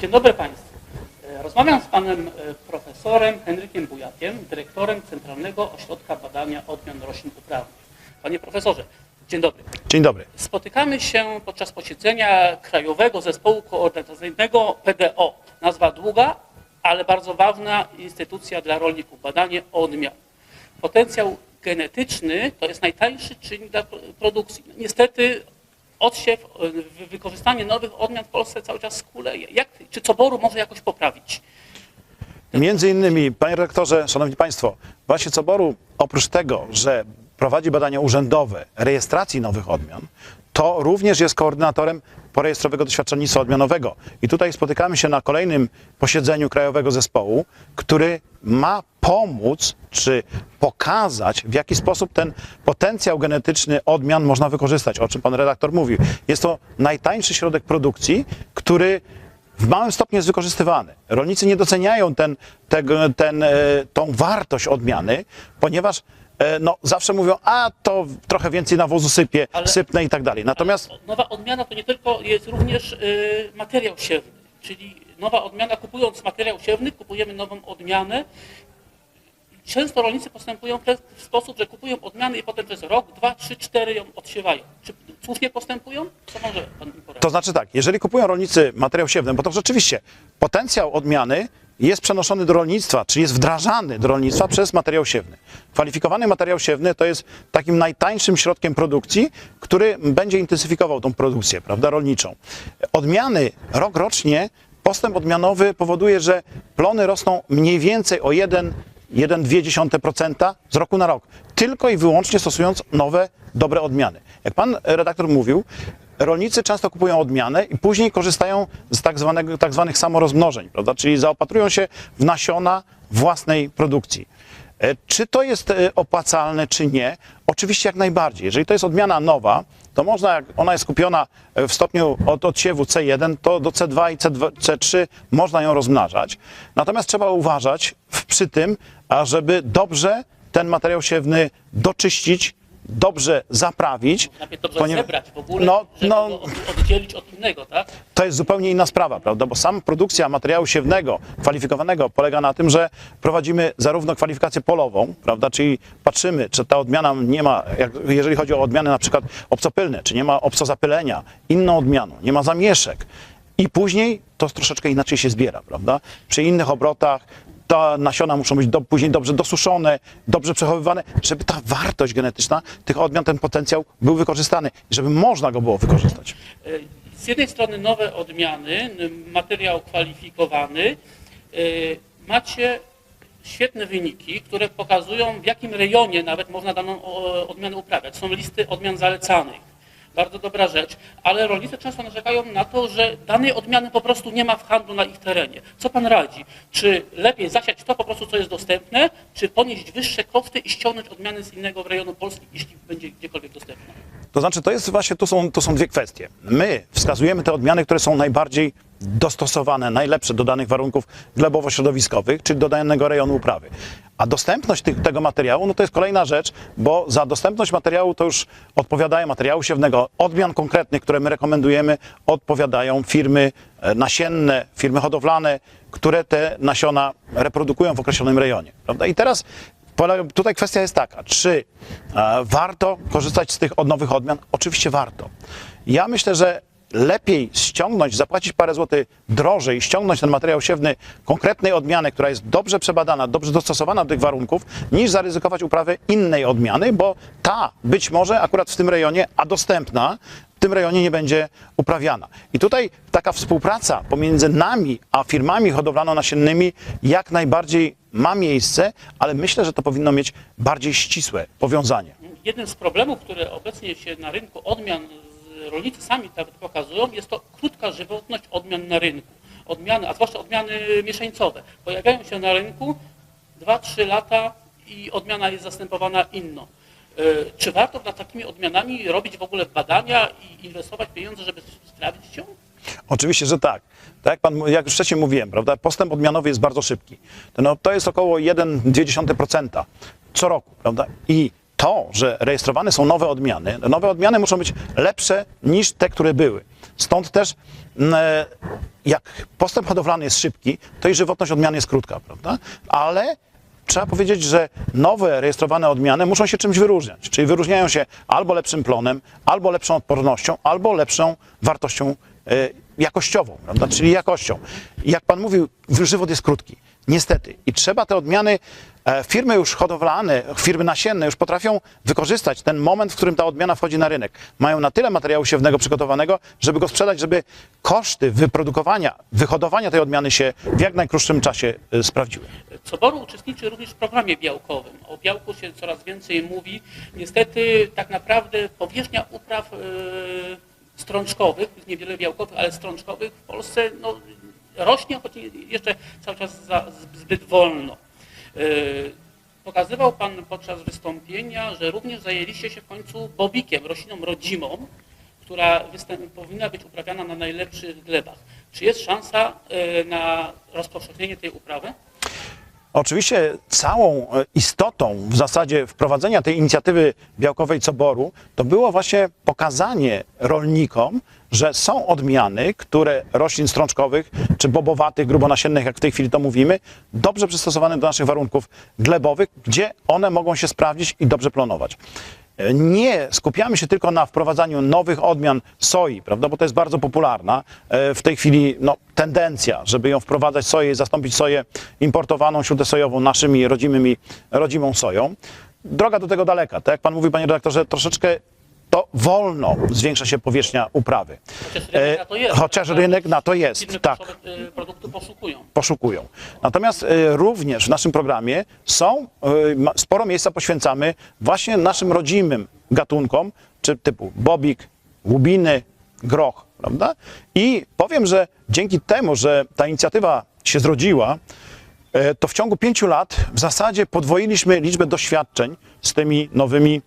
Dzień dobry Państwu. E, Rozmawiam z Panem e, Profesorem Henrykiem Bujakiem, dyrektorem Centralnego Ośrodka Badania Odmian Roślin Uprawnych. Panie Profesorze, dzień dobry. Dzień dobry. Spotykamy się podczas posiedzenia Krajowego Zespołu Koordynacyjnego PDO. Nazwa długa, ale bardzo ważna instytucja dla rolników. Badanie odmian. Potencjał genetyczny to jest najtańszy czynnik dla pro- produkcji. Niestety odsiew, wy- wykorzystanie nowych odmian w Polsce cały czas skuleje. Jak, czy coboru może jakoś poprawić? Między innymi, panie redaktorze, szanowni państwo, właśnie Coboru oprócz tego, że prowadzi badania urzędowe rejestracji nowych odmian, to również jest koordynatorem porejestrowego doświadczalnictwa odmianowego. I tutaj spotykamy się na kolejnym posiedzeniu Krajowego Zespołu, który ma pomóc czy pokazać, w jaki sposób ten potencjał genetyczny odmian można wykorzystać, o czym pan redaktor mówił. Jest to najtańszy środek produkcji, który w małym stopniu jest wykorzystywany. Rolnicy nie doceniają ten, ten, e, tą wartość odmiany, ponieważ no, zawsze mówią, a to trochę więcej nawozu sypie, Ale- sypnę i tak dalej. Natomiast Nowa odmiana to nie tylko jest również y, materiał siewny, czyli nowa odmiana, kupując materiał siewny, kupujemy nową odmianę. Często rolnicy postępują w ten sposób, że kupują odmiany i potem przez rok, dwa, trzy, cztery ją odsiewają. Czy słusznie postępują? Co może Pan mi poradzić? To znaczy tak, jeżeli kupują rolnicy materiał siewny, bo to rzeczywiście potencjał odmiany jest przenoszony do rolnictwa, czy jest wdrażany do rolnictwa przez materiał siewny. Kwalifikowany materiał siewny to jest takim najtańszym środkiem produkcji, który będzie intensyfikował tą produkcję, prawda, rolniczą. Odmiany rok rocznie, postęp odmianowy powoduje, że plony rosną mniej więcej o 1 1,2% z roku na rok. Tylko i wyłącznie stosując nowe, dobre odmiany. Jak pan redaktor mówił, rolnicy często kupują odmianę i później korzystają z tak, zwanego, tak zwanych samorozmnożeń, prawda? czyli zaopatrują się w nasiona własnej produkcji. E, Czy to jest e, opłacalne, czy nie? Oczywiście jak najbardziej. Jeżeli to jest odmiana nowa, to można, jak ona jest kupiona e, w stopniu od odsiewu C1, to do C2 i C2, C3 można ją rozmnażać. Natomiast trzeba uważać przy tym, ażeby dobrze ten materiał siewny doczyścić, dobrze zaprawić. Najpierw dobrze ponieważ- zebrać w ogóle, No, no, oddzielić od innego, tak? to jest zupełnie inna sprawa, prawda? Bo sama produkcja materiału siewnego, kwalifikowanego, polega na tym, że prowadzimy zarówno kwalifikację polową, prawda? Czyli patrzymy, czy ta odmiana nie ma, jak, jeżeli chodzi o odmiany na przykład obcopylne, czy nie ma obcozapylenia, inną odmianą, nie ma zamieszek. I później to troszeczkę inaczej się zbiera, prawda? Przy innych obrotach te nasiona muszą być do, później dobrze dosuszone, dobrze przechowywane, żeby ta wartość genetyczna tych odmian, ten potencjał był wykorzystany żeby można go było wykorzystać. Z jednej strony nowe odmiany, materiał kwalifikowany. E, Macie świetne wyniki, które pokazują w jakim rejonie nawet można daną odmianę uprawiać. Są listy odmian zalecanych. Bardzo dobra rzecz, ale rolnicy często narzekają na to, że danej odmiany po prostu nie ma w handlu na ich terenie. Co pan radzi? Czy lepiej zasiać to po prostu, co jest dostępne, czy ponieść wyższe koszty i ściągnąć odmiany z innego rejonu Polski, jeśli będzie gdziekolwiek dostępna? To znaczy, to jest właśnie, to są, to są dwie kwestie. My wskazujemy te odmiany, które są najbardziej dostosowane, najlepsze do danych warunków glebowo-środowiskowych, czyli do danego rejonu uprawy. A dostępność tych, tego materiału, no to jest kolejna rzecz, bo za dostępność materiału to już odpowiadają materiału siewnego, odmian konkretnych, które my rekomendujemy, odpowiadają firmy e, nasienne, firmy hodowlane, które te nasiona reprodukują w określonym rejonie. Prawda? I teraz Tutaj kwestia jest taka, czy e, warto korzystać z tych nowych odmian? Oczywiście warto. Ja myślę, że lepiej ściągnąć, zapłacić parę złotych drożej, ściągnąć ten materiał siewny konkretnej odmiany, która jest dobrze przebadana, dobrze dostosowana do tych warunków, niż zaryzykować uprawę innej odmiany, bo ta być może akurat w tym rejonie, a dostępna, w tym rejonie nie będzie uprawiana. I tutaj taka współpraca pomiędzy nami a firmami hodowlano-nasiennymi jak najbardziej ma miejsce, ale myślę, że to powinno mieć bardziej ścisłe powiązanie. Jednym z problemów, które obecnie się na rynku odmian rolnicy sami nawet pokazują, jest to krótka żywotność odmian na rynku. Odmiany, a zwłaszcza odmiany mieszańcowe. Pojawiają się na rynku 2-3 lata i odmiana jest zastępowana inną. E, Czy warto nad takimi odmianami robić w ogóle badania i inwestować pieniądze, żeby sprawdzić ją? Oczywiście, że tak. Tak jak, pan, jak już wcześniej mówiłem, prawda, postęp odmianowy jest bardzo szybki. No, to jest około 1,2% co roku. Prawda? I to, że rejestrowane są nowe odmiany, nowe odmiany muszą być lepsze niż te, które były. Stąd też mm, e, jak postęp hodowlany jest szybki, to i żywotność odmiany jest krótka, prawda? Ale trzeba powiedzieć, że nowe rejestrowane odmiany muszą się czymś wyróżniać. Czyli wyróżniają się albo lepszym plonem, albo lepszą odpornością, albo lepszą wartością e, jakościową, prawda? czyli jakością. Jak pan mówił, żywot jest krótki. Niestety. I trzeba te odmiany, e, firmy już hodowlane, firmy nasienne już potrafią wykorzystać ten moment, w którym ta odmiana wchodzi na rynek. Mają na tyle materiału siewnego przygotowanego, żeby go sprzedać, żeby koszty wyprodukowania, wyhodowania tej odmiany się w jak najkrótszym czasie e, sprawdziły. Coboru uczestniczy również w programie białkowym. O białku się coraz więcej mówi. Niestety tak naprawdę powierzchnia upraw e, strączkowych, niewiele białkowych, ale strączkowych w Polsce no, rośnie, choć jeszcze cały czas za, zbyt wolno. E, Pokazywał Pan podczas wystąpienia, że również zajęliście się w końcu bobikiem, rośliną rodzimą, która powinna być uprawiana na najlepszych glebach. Czy jest szansa e, na rozpowszechnienie tej uprawy? Oczywiście całą e, istotą w zasadzie wprowadzenia tej inicjatywy białkowej Coboru to było właśnie pokazanie rolnikom, że są odmiany, które roślin strączkowych czy bobowatych, grubonasiennych, jak w tej chwili to mówimy, dobrze przystosowane do naszych warunków glebowych, gdzie one mogą się sprawdzić i dobrze plonować. Nie skupiamy się tylko na wprowadzaniu nowych odmian soi, prawda, bo to jest bardzo popularna. E, W tej chwili no, tendencja, żeby ją wprowadzać soję zastąpić soję importowaną, śródesojową, naszymi rodzimymi, rodzimą soją. Droga do tego daleka. Tak jak pan mówi, panie redaktorze, troszeczkę to wolno zwiększa się powierzchnia uprawy. Chociaż rynek na to jest. E, Chociaż rynek na to jest, Firmy tak y, produkty poszukują. poszukują. Natomiast e, również w naszym programie są, e, ma- sporo miejsca poświęcamy właśnie naszym rodzimym gatunkom, czy typu bobik, łubiny, groch, prawda? I powiem, że dzięki temu, że ta inicjatywa się zrodziła, e, to w ciągu pięciu lat w zasadzie podwoiliśmy liczbę doświadczeń z tymi nowymi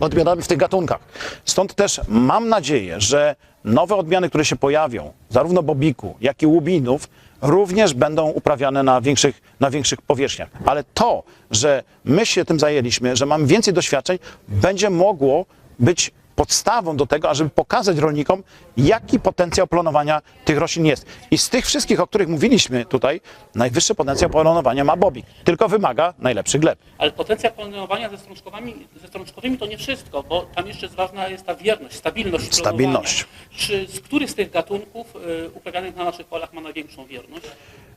odmianami w tych gatunkach. Stąd też mam nadzieję, że nowe odmiany, które się pojawią, zarówno bobiku, jak i łubinów, również będą uprawiane na większych, na większych powierzchniach. Ale to, że my się tym zajęliśmy, że mamy więcej doświadczeń, będzie mogło być podstawą do tego, ażeby pokazać rolnikom, jaki potencjał planowania tych roślin jest. I z tych wszystkich, o których mówiliśmy tutaj, najwyższy potencjał planowania ma bobik. Tylko wymaga najlepszych gleb. Ale potencjał planowania ze strączkowami, ze strączkowymi to nie wszystko, bo tam jeszcze jest ważna jest ta wierność, stabilność. Stabilność. Czy z których z tych gatunków y, uprawianych na naszych polach ma największą wierność?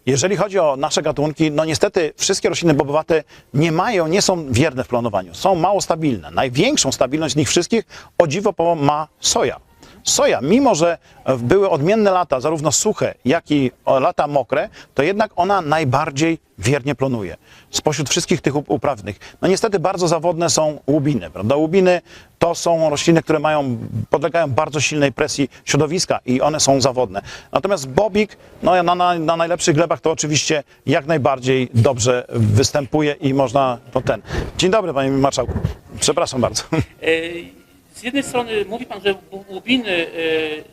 Jeżeli chodzi o nasze gatunki, no niestety wszystkie rośliny bobowate nie mają, nie są wierne w plonowaniu. Są mało stabilne. Największą stabilność z nich wszystkich o dziwo ma soja. Soja, mimo że były odmienne lata, zarówno suche, jak i lata mokre, to jednak ona najbardziej wiernie plonuje spośród wszystkich tych up- uprawnych. No niestety bardzo zawodne są łubiny, prawda? Łubiny to są rośliny, które mają, podlegają bardzo silnej presji środowiska i one są zawodne. Natomiast bobik, no na, na, na najlepszych glebach to oczywiście jak najbardziej dobrze występuje i można to ten. Dzień dobry panie marszałku. Przepraszam bardzo. Z jednej strony mówi Pan, że łubiny y,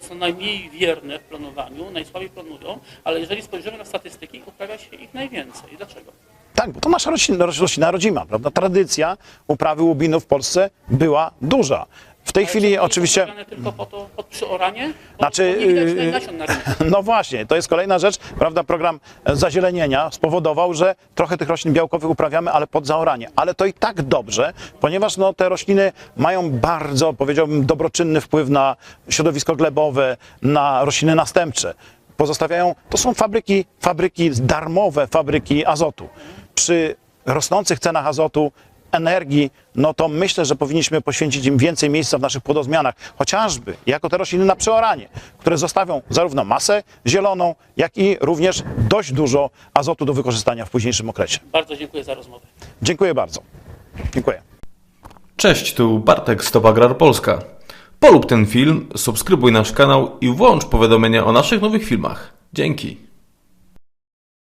są najmniej wierne w planowaniu, najsłabiej planują, ale jeżeli spojrzymy na statystyki, uprawia się ich najwięcej. Dlaczego? Tak, bo to nasza roślina, roślina rodzima, prawda? Tradycja uprawy łubinów w Polsce była duża. W tej Ale chwili to oczywiście... tylko po to, pod przyoranie? Bo, Znaczy, bo nie widać tutaj nasion na rynku. No właśnie, to jest kolejna rzecz, prawda? Program zazielenienia spowodował, że trochę tych roślin białkowych uprawiamy, ale pod zaoranie. Ale to i tak dobrze, ponieważ no, te rośliny mają bardzo, powiedziałbym, dobroczynny wpływ na środowisko glebowe, na rośliny następcze. Pozostawiają, to są fabryki, fabryki, darmowe fabryki azotu. Przy rosnących cenach azotu energii, no to myślę, że powinniśmy poświęcić im więcej miejsca w naszych płodozmianach, chociażby jako te rośliny na przeoranie, które zostawią zarówno masę zieloną, jak i również dość dużo azotu do wykorzystania w późniejszym okresie. Bardzo dziękuję za rozmowę. Dziękuję bardzo. Dziękuję. Cześć, tu Bartek Stop Agrar Polska. Polub ten film, subskrybuj nasz kanał i włącz powiadomienia o naszych nowych filmach. Dzięki.